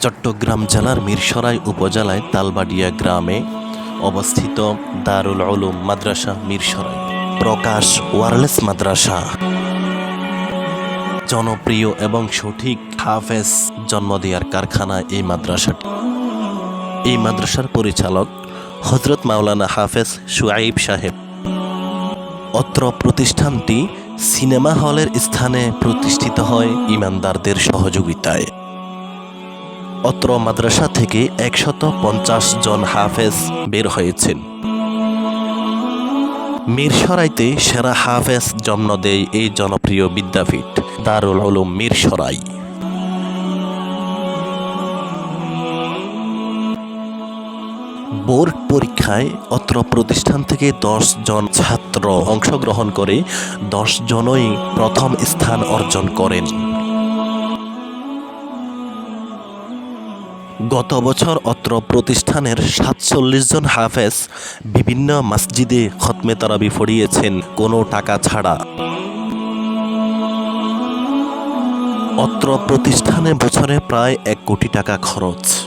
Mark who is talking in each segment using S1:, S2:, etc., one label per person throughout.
S1: চট্টগ্রাম জেলার মিরসরাই উপজেলায় তালবাডিয়া গ্রামে অবস্থিত দারুল উলুম মাদ্রাসা, মিরসরাই। প্রকাশ ওয়ারলেস মাদ্রাসা। জনপ্রিয় এবং সঠিক হাফেজ জন্ম দেওয়ার কারখানা এই মাদ্রাসাটি। এই মাদ্রাসার পরিচালক হজরত মাওলানা হাফেজ সুয়াইব সাহেব। অত্র প্রতিষ্ঠানটি সিনেমা হলের স্থানে প্রতিষ্ঠিত হয় ইমানদারদের সহযোগিতায়। অত্র মাদ্রাসা থেকে একশত পঞ্চাশ জন হাফেজ বের হয়েছেন। মিরসরাইতে সেরা হাফেজ জন্ম দেয় এই জনপ্রিয় বিদ্যাপীঠ, দারুল উলুম মিরসরাই। বোর্ড পরীক্ষায় অত্র প্রতিষ্ঠান থেকে দশ জন ছাত্র অংশগ্রহণ করে দশ জনই প্রথম স্থান অর্জন করেন। গত বছর অত্র প্রতিষ্ঠানের সাতচল্লিশ জন হাফেজ বিভিন্ন মসজিদে খতমে তারাবি পড়িয়েছেন কোনো টাকা ছাড়া। অত্র প্রতিষ্ঠানে বছরে প্রায় এক কোটি টাকা খরচ।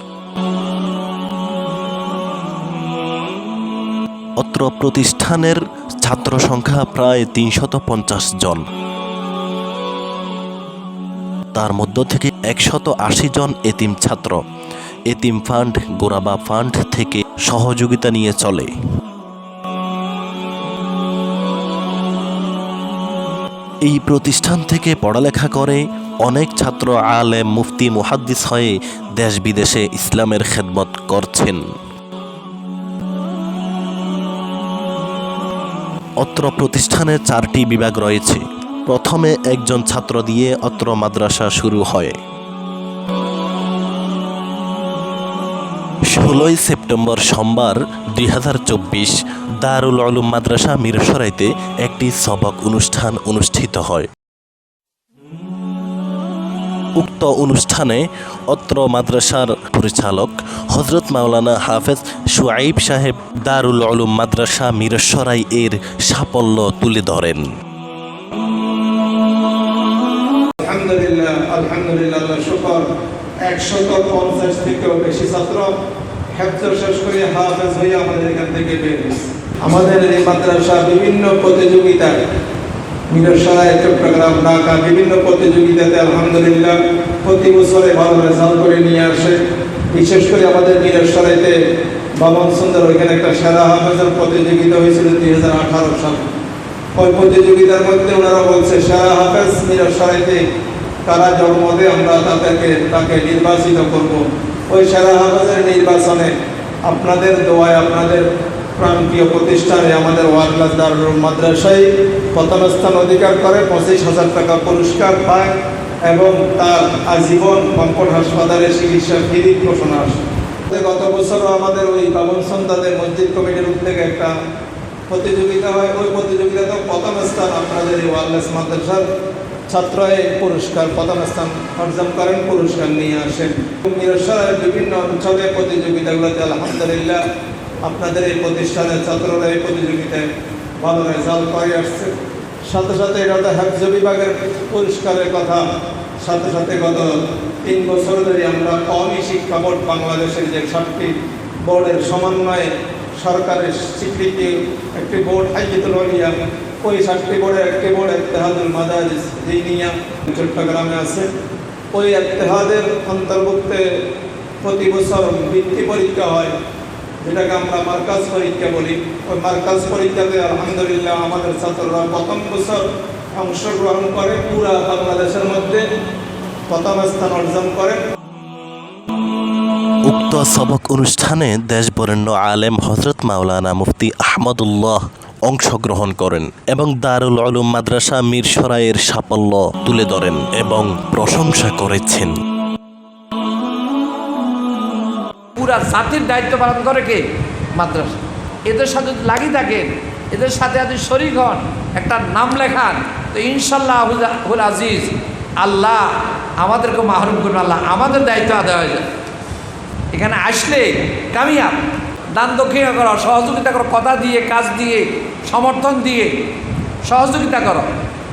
S1: অত্র প্রতিষ্ঠানের ছাত্র সংখ্যা প্রায় তিনশত পঞ্চাশ জন। তার মধ্য থেকে একশত আশি জন এতিম ছাত্র। এতিম ফান্ড, গোরাবা ফান্ড থেকে সহযোগিতা নিয়ে চলে। এই প্রতিষ্ঠান থেকে পড়ালেখা করে অনেক ছাত্র আলেম মুফতি, মুহাদ্দিস হয়ে দেশ বিদেশে ইসলামের খেদমত করছেন। অত্র প্রতিষ্ঠানে চারটি বিভাগ রয়েছে। প্রথমে একজন ছাত্র দিয়ে অত্র মাদ্রাসা শুরু হয়। ষোলোই সেপ্টেম্বর সোমবার দুই হাজার চব্বিশ দারুল আলুম মাদ্রাসা মিরসরাইতে একটি সবক অনুষ্ঠান অনুষ্ঠিত হয়। উক্ত অনুষ্ঠানে অত্র মাদ্রাসার পরিচালক হজরত মাওলানা হাফেজ সুয়াইব সাহেব দারুল আলুম মাদ্রাসা মিরসরাই এর সাফল্য তুলে ধরেন।
S2: আমাদের এই মাদ্রাসা বিভিন্ন প্রতিযোগিতায় মিরসরাই চট্টগ্রাম, ঢাকা, বিভিন্ন প্রতিযোগিতাতে আলহামদুলিল্লাহ প্রতি বছরে ভালো রেজাল্ট করে নিয়ে আসে। বিশেষ করে আমাদের মিরসরাইতে বামন সুন্দর, ওইখানে একটা সেরা হাফেজের প্রতিযোগিতা হয়েছিল দুই হাজার আঠারো সালে। ওই প্রতিযোগিতার মধ্যে ওনারা বলছে, সারা হাফেজ মিরসরাইতে তারা জন্ম দেয় আমরা তাদেরকে, তাকে নির্বাচিত করব। ওই সারা হাফেজের নির্বাচনে আপনাদের দোয়ায়, আপনাদের প্রান্তীয় প্রতিষ্ঠানে আমাদের ওয়ারলাস দারুল মাদ্রাসায় প্রথম স্থান অধিকার করে পঁচিশ হাজার টাকা পুরস্কার পায় এবং তার আজীবন কম্পট হাসপাতালে চিকিৎসা ফিরি ঘোষণা আসে। গত বছরও আমাদের ওই বাবন সন্তাদের মসজিদ কমিটির উদ্যোগে একটা প্রতিযোগিতা হয়। ওই প্রতিযোগিতাতে প্রথম স্থান আপনাদের এই ওয়ারলেস মাদ্রাসার ছাত্র পুরস্কার প্রথম স্থান অর্জন করেন, পুরস্কার নিয়ে আসেন। বিভিন্ন অঞ্চলে প্রতিযোগিতাগুলোতে আলহামদুলিল্লাহ আপনাদের এই প্রতিষ্ঠানের ছাত্ররা এই প্রতিযোগিতায় ভালো রেজাল্ট করে আসছে। সাথে সাথে এটা তো হ্যাফজ বিভাগের পুরস্কারের কথা। সাথে সাথে গত তিন বছর ধরে আমরা কমই শিক্ষা বোর্ড বাংলাদেশের যে সাতটি বোর্ডের সমন্বয়ে সরকারের স্বীকৃতি একটি বোর্ড হাইজিতুল অলিয়া ওই সাতটি বোর্ডের একটি বোর্ড ইত্তেহাদুল মাদারিস দিনিয়া চট্টগ্রামে আছে। ওই ইত্তেহাদের অন্তর্ভুক্তে প্রতি বছর বৃত্তি পরীক্ষা হয়। যেটাকে আমরা মার্কাজ পরীক্ষা বলি। ওই মার্কাজ পরীক্ষাতে আলহামদুলিল্লাহ আমাদের ছাত্ররা প্রথম বছর অংশগ্রহণ করে, পুরা বাংলাদেশের মধ্যে প্রথম স্থান অর্জন করে।
S1: উক্ত সবক অনুষ্ঠানে দেশ বরেণ্য আলেম হজরত মাওলানা মুফতি আহমদুল্লাহ অংশগ্রহণ করেন এবং দারুল আলুম মাদ্রাসা মিরসরাইয়ের সাফল্য তুলে ধরেন এবং প্রশংসা করেছেন।
S3: পুরা জাতির দায়িত্ব পালন করে কে? মাদ্রাসা। এদের সাথে যদি লাগিয়ে থাকেন, এদের সাথে যদি শরিক হন, একটা নাম লেখান, তো ইনশাল্লাহ হুল- আজিজ, আল্লাহ আমাদেরকে মাহরুম করবে আল্লাহ আমাদের দায়িত্ব আদায় হয়ে যায় এখানে আসলে কামিয়াব, দান দক্ষিণা করো, সহযোগিতা করো, কথা দিয়ে, কাজ দিয়ে, সমর্থন দিয়ে, সহযোগিতা করো।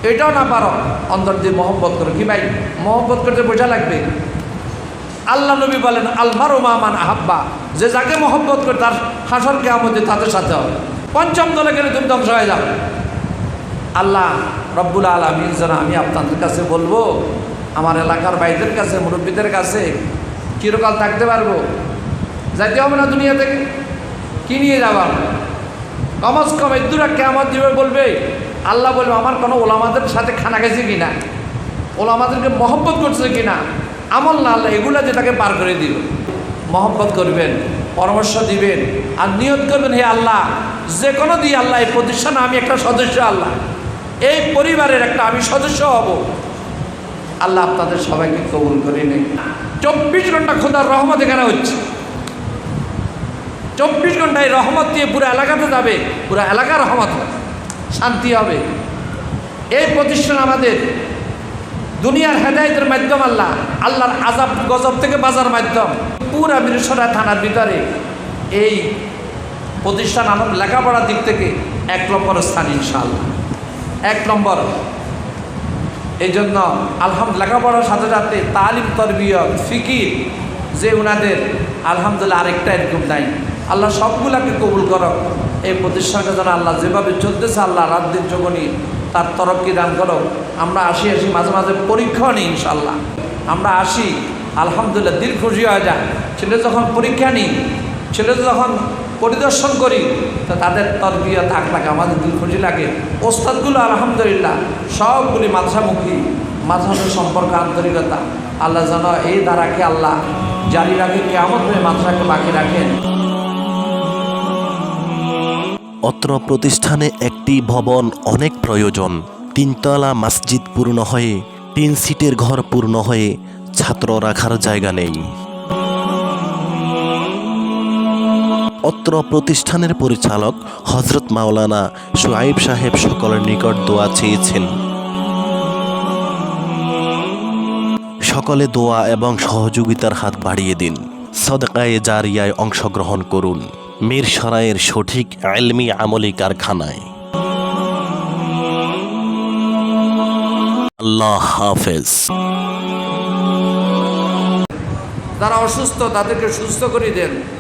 S3: এটাও না পারো, অন্তর দিয়ে মহব্বত করো। কি ভাই? মহব্বত করতে বোঝা লাগবে। আল্লাহ নবী বলেন, আলমার মামান আহাব্বা। যে যাকে মহব্বত করে তার হাসর কেমতে তাদের সাথে হবে। পঞ্চম দলে গেলে তুমি ধ্বংস হয়ে যাবে। আল্লাহ রব্বুল আলমিন যেন আমি আপনাদের কাছে বলব, আমার এলাকার ভাইদের কাছে, মুরব্বীদের কাছে, চিরকাল থাকতে পারব। যাইতে হবে না দুনিয়া থেকে। কি নিয়ে যাবার কমস কম এদুরা কেমন দিবে বলবে, আল্লাহ বলবে, আমার কোনো ওলামাদের সাথে খানা গেছে কিনা? ওলামাদেরকে মহব্বত করছে কিনা? আমল না আল্লাহ, এগুলা যে তাকে পার করে দিল মহব্বত করবেন, পরামর্শ দিবেন, আর নিয়ত করবেন, হে আল্লাহ, যে কোনো দিয়ে আল্লাহ, এই প্রতিষ্ঠানে আমি একটা সদস্য, আল্লাহ। এই পরিবারের একটা আমি সদস্য হব। আল্লাহ আপনাদের সবাইকে কবুল করে নেই চব্বিশ ঘণ্টা খোদার রহমত এখানে হচ্ছে। চব্বিশ ঘন্টায় রহমত দিয়ে পুরো এলাকাতে যাবে, পুরো এলাকার রহমত শান্তি হবে। এই প্রতিষ্ঠান আমাদের দুনিয়ার হেদায়তের মাধ্যম আল্লাহ, আল্লাহর আজাব গজব থেকে বাজার মাধ্যম। পুরা মিরসরা থানার ভিতরে এই প্রতিষ্ঠান আমার লেখাপড়ার দিক থেকে এক নম্বর স্থান ইনশাআল্লাহ। এক নম্বর। এই জন্য আলহাম লেখাপড়ার সাথে সাথে তালিম, তরবিয়ত, ফিকির, যে উনাদের আলহামদুলিল্লাহ আরেকটা এরকম নাই। আল্লাহ সবগুলাকে কবুল করক। এই প্রতিষ্ঠানকে যেন আল্লাহ যেভাবে চলতেছে, আল্লাহ রাত দিন যখনই তার তরফকে দান করো? আমরা আসি আসি, মাঝে মাঝে পরীক্ষা নিই ইনশাল্লাহ আমরা আসি, আলহামদুলিল্লাহ দিল খুশি হয়ে যায় ছেলে যখন পরীক্ষা নিই, ছেলে যখন পরিদর্শন করি, তো তাদের তরবিয়া থাক লাগে আমাদের দিল খুশি লাগে। ওস্তাদগুলো আলহামদুলিল্লাহ, সবগুলি মাদ্রাসামুখী, মাদ্রাসার সম্পর্ক, আন্তরিকতা। আল্লাহ যেন এই দ্বারাকে আল্লাহ জারি রাখে কেমন হয়ে মাদ্রাসাকে বাকি রাখেন।
S1: অত্র প্রতিষ্ঠানে একটি ভবন অনেক প্রয়োজন। তিনতলা মসজিদ পূর্ণ হয়ে, তিন সিটের ঘর পূর্ণ হয়ে ছাত্র রাখার জায়গা নেই। অত্র প্রতিষ্ঠানের পরিচালক হজরত মাওলানা সুয়াইব সাহেব সকলের নিকট দোয়া চেয়েছেন। সকলে দোয়া এবং সহযোগিতার হাত বাড়িয়ে দিন। সদকায়ে জারিয়ায় অংশগ্রহণ করুন। মীর সরাইয়ের সঠিক আলমি আমলি কারখানায়। আল্লাহ হাফেজ।
S3: যারা অসুস্থ তাদেরকে সুস্থ করে দেন।